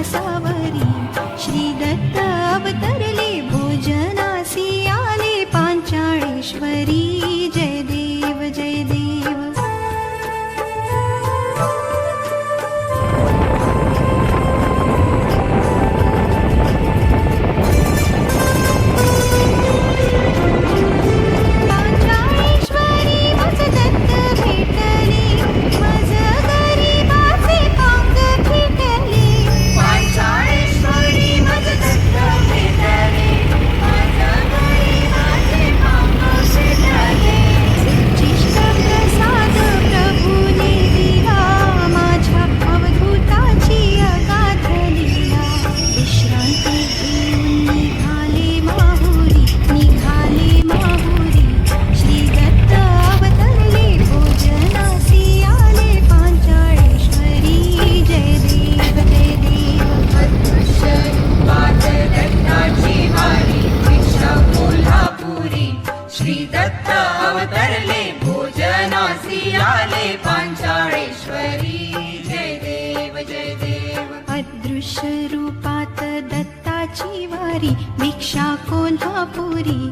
श्री दत्तवतर भोजनासि आले पञ्चाळेश्वरी। अवतरले भोजनासी आले पांचाळेश्वरी. जय देव जय देव. अदृश्य रूपात दत्ताची वारी भिक्षा कोल्हापुरी.